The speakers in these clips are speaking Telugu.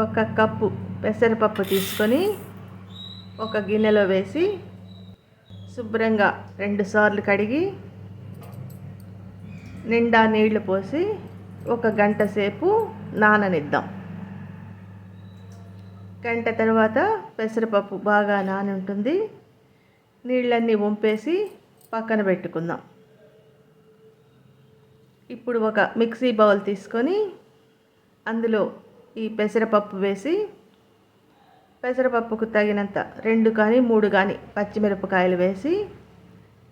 ఒక కప్పు పెసరపప్పు తీసుకొని ఒక గిన్నెలో వేసి శుభ్రంగా రెండు సార్లు కడిగి నిండా నీళ్ళు పోసి ఒక గంట సేపు నాననిద్దాం. గంట తర్వాత పెసరపప్పు బాగా నాని ఉంటుంది నీళ్ళన్నీ వంపేసి పక్కన పెట్టుకుందాం. ఇప్పుడు ఒక మిక్సీ బౌల్ తీసుకొని అందులో ఈ పెసరపప్పు వేసి పెసరపప్పుకు తగినంత రెండు కానీ మూడు కానీ పచ్చిమిరపకాయలు వేసి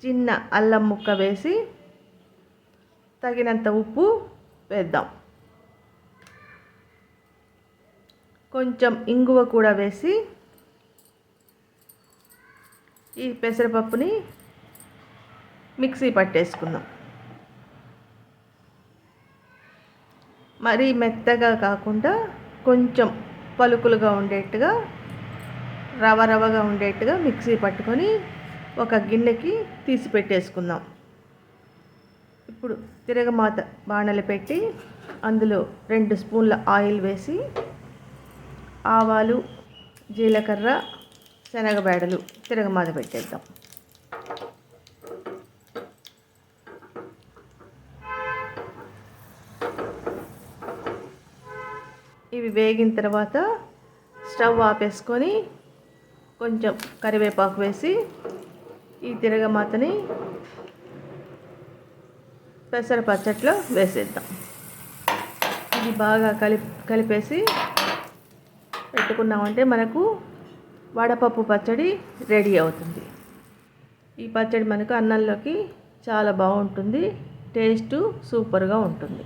చిన్న అల్లం ముక్క వేసి తగినంత ఉప్పు వేద్దాం. కొంచెం ఇంగువ కూడా వేసి ఈ పెసరపప్పుని మిక్సీ పట్టేసుకుందాం. మరీ మెత్తగా కాకుండా కొంచెం పలుకులుగా ఉండేట్టుగా రవ రవగా ఉండేట్టుగా మిక్సీ పట్టుకొని ఒక గిన్నెకి తీసి పెట్టేసుకుందాం. ఇప్పుడు తిరగమాత బాణలు పెట్టి అందులో రెండు స్పూన్ల ఆయిల్ వేసి ఆవాలు జీలకర్ర శనగబేడలు తిరగమాత పెట్టేద్దాం. ఇవి వేగిన తర్వాత స్టవ్ ఆపేసుకొని కొంచెం కరివేపాకు వేసి ఈ తిరగమాతని పెసర పచ్చట్లో వేసేద్దాం. ఇది బాగా కలిపి కలిపేసి పెట్టుకున్నామంటే మనకు వడపప్పు పచ్చడి రెడీ అవుతుంది. ఈ పచ్చడి మనకు అన్నంలోకి చాలా బాగుంటుంది టేస్ట్ సూపర్గా ఉంటుంది.